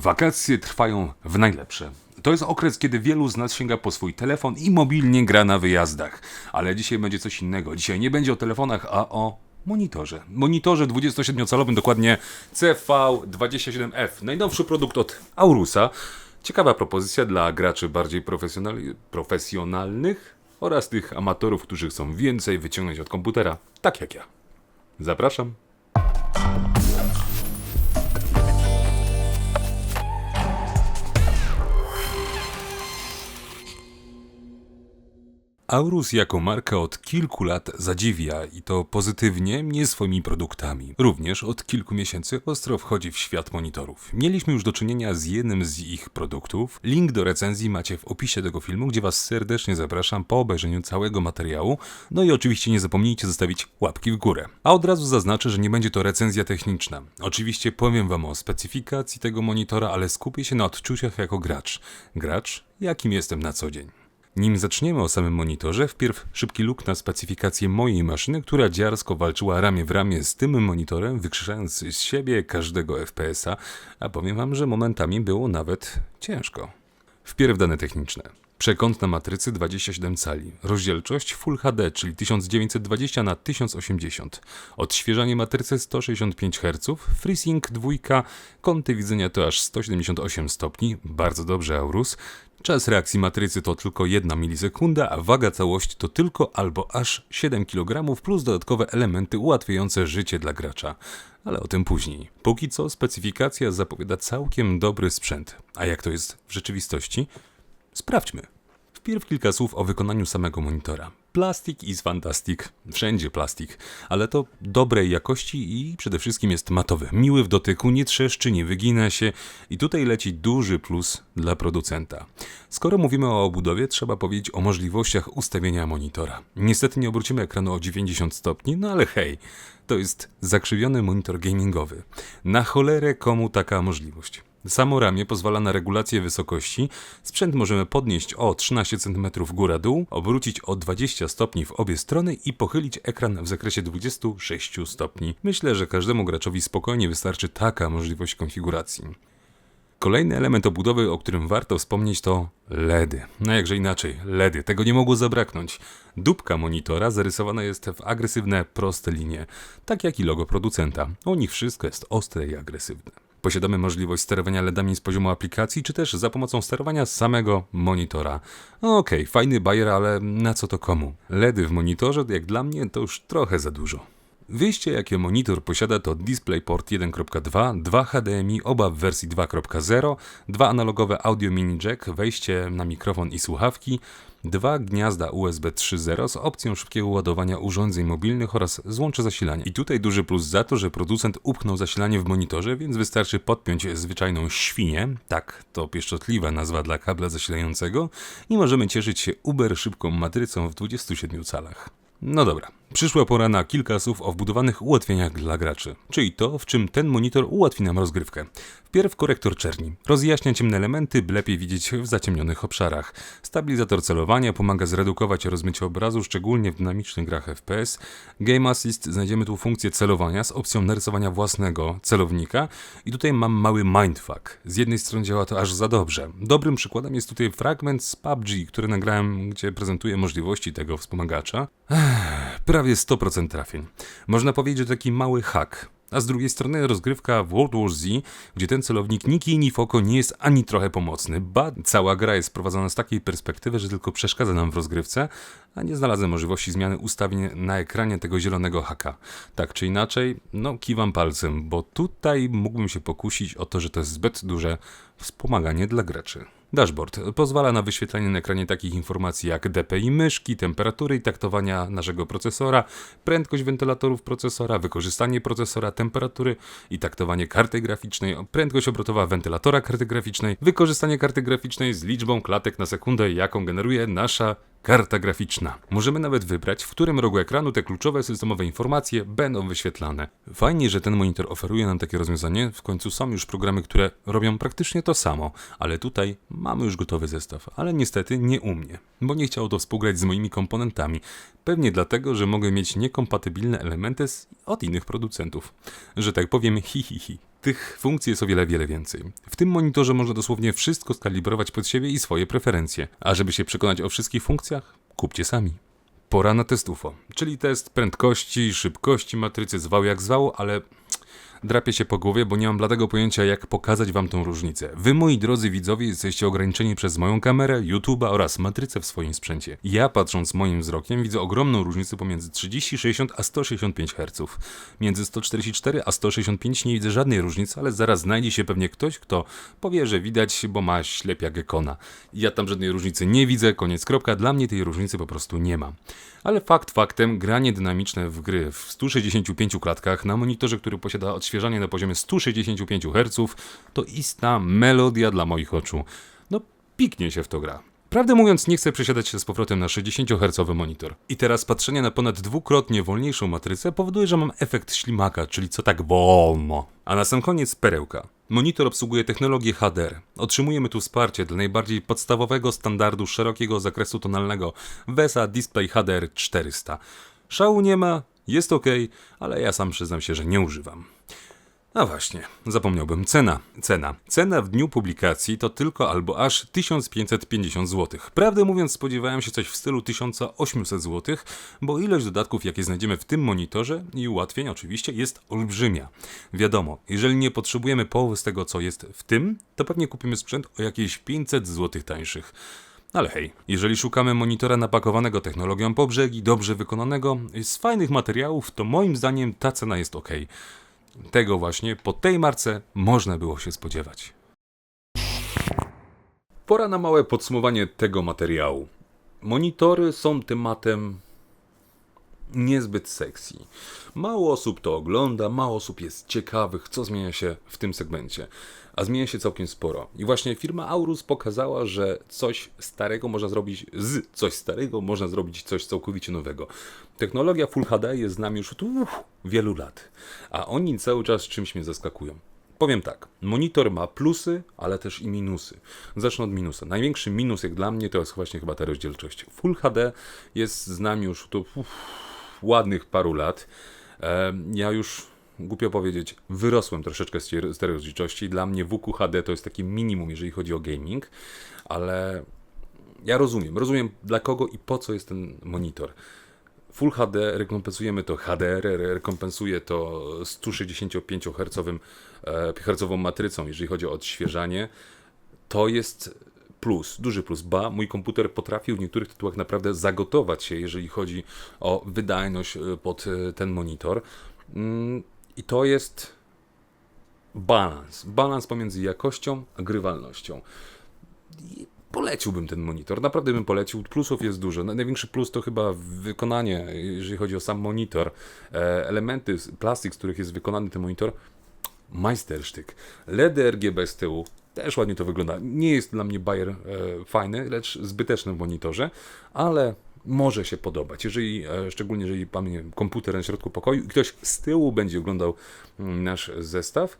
Wakacje trwają w najlepsze. To jest okres, kiedy wielu z nas sięga po swój telefon i mobilnie gra na wyjazdach. Ale dzisiaj będzie coś innego. Dzisiaj nie będzie o telefonach, a o monitorze. Monitorze 27-calowym, dokładnie CV27F. Najnowszy produkt od Aurusa. Ciekawa propozycja dla graczy bardziej profesjonal- profesjonalnych oraz tych amatorów, którzy chcą więcej wyciągnąć od komputera, tak jak ja. Zapraszam. Aurus jako marka od kilku lat zadziwia i to pozytywnie mnie swoimi produktami. Również od kilku miesięcy ostro wchodzi w świat monitorów. Mieliśmy już do czynienia z jednym z ich produktów. Link do recenzji macie w opisie tego filmu, gdzie Was serdecznie zapraszam po obejrzeniu całego materiału. No i oczywiście nie zapomnijcie zostawić łapki w górę. A od razu zaznaczę, że nie będzie to recenzja techniczna. Oczywiście powiem Wam o specyfikacji tego monitora, ale skupię się na odczuciach jako gracz. Gracz, jakim jestem na co dzień. Nim zaczniemy o samym monitorze, wpierw szybki look na specyfikację mojej maszyny, która dziarsko walczyła ramię w ramię z tym monitorem, wykrzeszając z siebie każdego FPS-a, a powiem wam, że momentami było nawet ciężko. Wpierw dane techniczne. Przekątna matrycy 27 cali, rozdzielczość Full HD, czyli 1920 na 1080, odświeżanie matrycy 165 Hz, FreeSync 2, kąty widzenia to aż 178 stopni, bardzo dobrze Aurus, czas reakcji matrycy to tylko 1 milisekunda, a waga całości to tylko albo aż 7 kg plus dodatkowe elementy ułatwiające życie dla gracza. Ale o tym później. Póki co specyfikacja zapowiada całkiem dobry sprzęt. A jak to jest w rzeczywistości? Sprawdźmy. Wpierw kilka słów o wykonaniu samego monitora. Plastik is fantastic, wszędzie plastik, ale to dobrej jakości i przede wszystkim jest matowy. Miły w dotyku, nie trzeszczy, nie wygina się i tutaj leci duży plus dla producenta. Skoro mówimy o obudowie, trzeba powiedzieć o możliwościach ustawienia monitora. Niestety nie obrócimy ekranu o 90 stopni, no ale hej, to jest zakrzywiony monitor gamingowy. Na cholerę komu taka możliwość? Samo ramię pozwala na regulację wysokości. Sprzęt możemy podnieść o 13 cm góra-dół, obrócić o 20 stopni w obie strony i pochylić ekran w zakresie 26 stopni. Myślę, że każdemu graczowi spokojnie wystarczy taka możliwość konfiguracji. Kolejny element obudowy, o którym warto wspomnieć, to LEDy. No jakże inaczej, LEDy. Tego nie mogło zabraknąć. Dupka monitora zarysowana jest w agresywne, proste linie, tak jak i logo producenta. U nich wszystko jest ostre i agresywne. Posiadamy możliwość sterowania LEDami z poziomu aplikacji, czy też za pomocą sterowania samego monitora. Okej, okay, fajny bajer, ale na co to komu? LEDy w monitorze, jak dla mnie, to już trochę za dużo. Wyjście, jakie monitor posiada, to DisplayPort 1.2, 2 HDMI, oba w wersji 2.0, dwa analogowe audio mini jack, wejście na mikrofon i słuchawki, dwa gniazda USB 3.0 z opcją szybkiego ładowania urządzeń mobilnych oraz złącze zasilania. I tutaj duży plus za to, że producent upchnął zasilanie w monitorze, więc wystarczy podpiąć zwyczajną świnię, tak to pieszczotliwa nazwa dla kabla zasilającego i możemy cieszyć się uber szybką matrycą w 27 calach. No dobra, przyszła pora na kilka słów o wbudowanych ułatwieniach dla graczy, czyli to, w czym ten monitor ułatwi nam rozgrywkę. Wpierw korektor czerni. Rozjaśnia ciemne elementy, by lepiej widzieć w zaciemnionych obszarach. Stabilizator celowania pomaga zredukować rozmycie obrazu, szczególnie w dynamicznych grach FPS. Game Assist znajdziemy tu funkcję celowania z opcją narysowania własnego celownika. I tutaj mam mały mindfuck. Z jednej strony działa to aż za dobrze. Dobrym przykładem jest tutaj fragment z PUBG, który nagrałem, gdzie prezentuję możliwości tego wspomagacza. Ech, prawie 100% trafień. Można powiedzieć, że taki mały hack. A z drugiej strony rozgrywka World War Z, gdzie ten celownik niki ni foko nie jest ani trochę pomocny, ba cała gra jest prowadzona z takiej perspektywy, że tylko przeszkadza nam w rozgrywce, a nie znalazłem możliwości zmiany ustawień na ekranie tego zielonego haka. Tak czy inaczej, no kiwam palcem, bo tutaj mógłbym się pokusić o to, że to jest zbyt duże wspomaganie dla graczy. Dashboard pozwala na wyświetlanie na ekranie takich informacji jak DPI myszki, temperatury i taktowania naszego procesora, prędkość wentylatorów procesora, wykorzystanie procesora, temperatury i taktowanie karty graficznej, prędkość obrotowa wentylatora karty graficznej, wykorzystanie karty graficznej z liczbą klatek na sekundę, jaką generuje nasza karta graficzna. Możemy nawet wybrać, w którym rogu ekranu te kluczowe systemowe informacje będą wyświetlane. Fajnie, że ten monitor oferuje nam takie rozwiązanie, w końcu są już programy, które robią praktycznie to samo, ale tutaj mamy już gotowy zestaw, ale niestety nie u mnie, bo nie chciało to współgrać z moimi komponentami. Pewnie dlatego, że mogę mieć niekompatybilne elementy z, od innych producentów. Że tak powiem hi hi hi. Tych funkcji jest o wiele, wiele więcej. W tym monitorze można dosłownie wszystko skalibrować pod siebie i swoje preferencje. A żeby się przekonać o wszystkich funkcjach, kupcie sami. Pora na test UFO, czyli test prędkości, szybkości matrycy, zwał jak zwał, ale drapie się po głowie, bo nie mam bladego pojęcia, jak pokazać wam tą różnicę. Wy, moi drodzy widzowie, jesteście ograniczeni przez moją kamerę, YouTube'a oraz matrycę w swoim sprzęcie. Ja, patrząc moim wzrokiem, widzę ogromną różnicę pomiędzy 30, 60 a 165 Hz. Między 144 a 165 nie widzę żadnej różnicy, ale zaraz znajdzie się pewnie ktoś, kto powie, że widać, bo ma ślep jak Gekona. Ja tam żadnej różnicy nie widzę, koniec kropka, dla mnie tej różnicy po prostu nie ma. Ale fakt faktem, granie dynamiczne w gry w 165 klatkach na monitorze, który posiada odświeżanie na poziomie 165 Hz, to istna melodia dla moich oczu. No, piknie się w to gra. Prawdę mówiąc, nie chcę przesiadać się z powrotem na 60-hercowy monitor. I teraz patrzenie na ponad dwukrotnie wolniejszą matrycę powoduje, że mam efekt ślimaka, czyli co tak wolno. A na sam koniec perełka. Monitor obsługuje technologię HDR. Otrzymujemy tu wsparcie dla najbardziej podstawowego standardu szerokiego zakresu tonalnego VESA Display HDR 400. Szału nie ma, jest ok, ale ja sam przyznam się, że nie używam. A właśnie, zapomniałbym. Cena. Cena. Cena w dniu publikacji to tylko albo aż 1550 zł. Prawdę mówiąc, spodziewałem się coś w stylu 1800 zł, bo ilość dodatków, jakie znajdziemy w tym monitorze i ułatwień oczywiście jest olbrzymia. Wiadomo, jeżeli nie potrzebujemy połowy z tego, co jest w tym, to pewnie kupimy sprzęt o jakieś 500 zł tańszych. Ale hej, jeżeli szukamy monitora napakowanego technologią po brzegi, dobrze wykonanego, z fajnych materiałów, to moim zdaniem ta cena jest ok. Tego właśnie po tej marce można było się spodziewać. Pora na małe podsumowanie tego materiału. Monitory są tematem niezbyt sexy. Mało osób to ogląda, mało osób jest ciekawych, co zmienia się w tym segmencie. A zmienia się całkiem sporo. I właśnie firma Aurus pokazała, że coś starego można zrobić z coś starego, można zrobić coś całkowicie nowego. Technologia Full HD jest z nami już od uff, wielu lat, a oni cały czas czymś mnie zaskakują. Powiem tak, monitor ma plusy, ale też i minusy. Zacznę od minusa. Największy minus jak dla mnie to jest właśnie chyba ta rozdzielczość. Full HD jest z nami już uff, ładnych paru lat. E, ja już, głupio powiedzieć, wyrosłem troszeczkę z rozdzielczości. Dla mnie WQHD to jest taki minimum, jeżeli chodzi o gaming, ale ja rozumiem, rozumiem dla kogo i po co jest ten monitor. Full HD rekompensujemy to HDR, rekompensuje to 165 Hz e, hercową matrycą, jeżeli chodzi o odświeżanie. To jest plus, duży plus, ba, mój komputer potrafił w niektórych tytułach naprawdę zagotować się, jeżeli chodzi o wydajność e, pod e, ten monitor. I to jest balans. Balans pomiędzy jakością a grywalnością. I poleciłbym ten monitor, naprawdę bym polecił. Plusów jest dużo. Na- Największy plus to chyba wykonanie, jeżeli chodzi o sam monitor. E, Elementy, plastik, z których jest wykonany ten monitor, majstersztyk. LEDy RGB z tyłu, też ładnie to wygląda. Nie jest dla mnie Bayer e, fajny, lecz zbyteczny w monitorze, ale może się podobać. Jeżeli, e, szczególnie jeżeli wiem, komputer na środku pokoju i ktoś z tyłu będzie oglądał mm, nasz zestaw.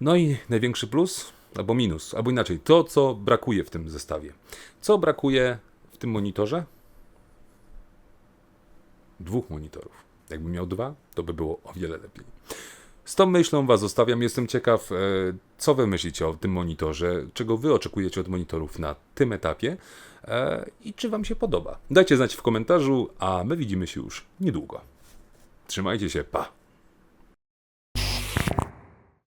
No i największy plus, albo minus, albo inaczej, to co brakuje w tym zestawie. Co brakuje w tym monitorze? Dwóch monitorów. Jakbym miał dwa, to by było o wiele lepiej. Z tą myślą Was zostawiam. Jestem ciekaw, e, co Wy myślicie o tym monitorze, czego Wy oczekujecie od monitorów na tym etapie e, i czy Wam się podoba. Dajcie znać w komentarzu, a my widzimy się już niedługo. Trzymajcie się, pa!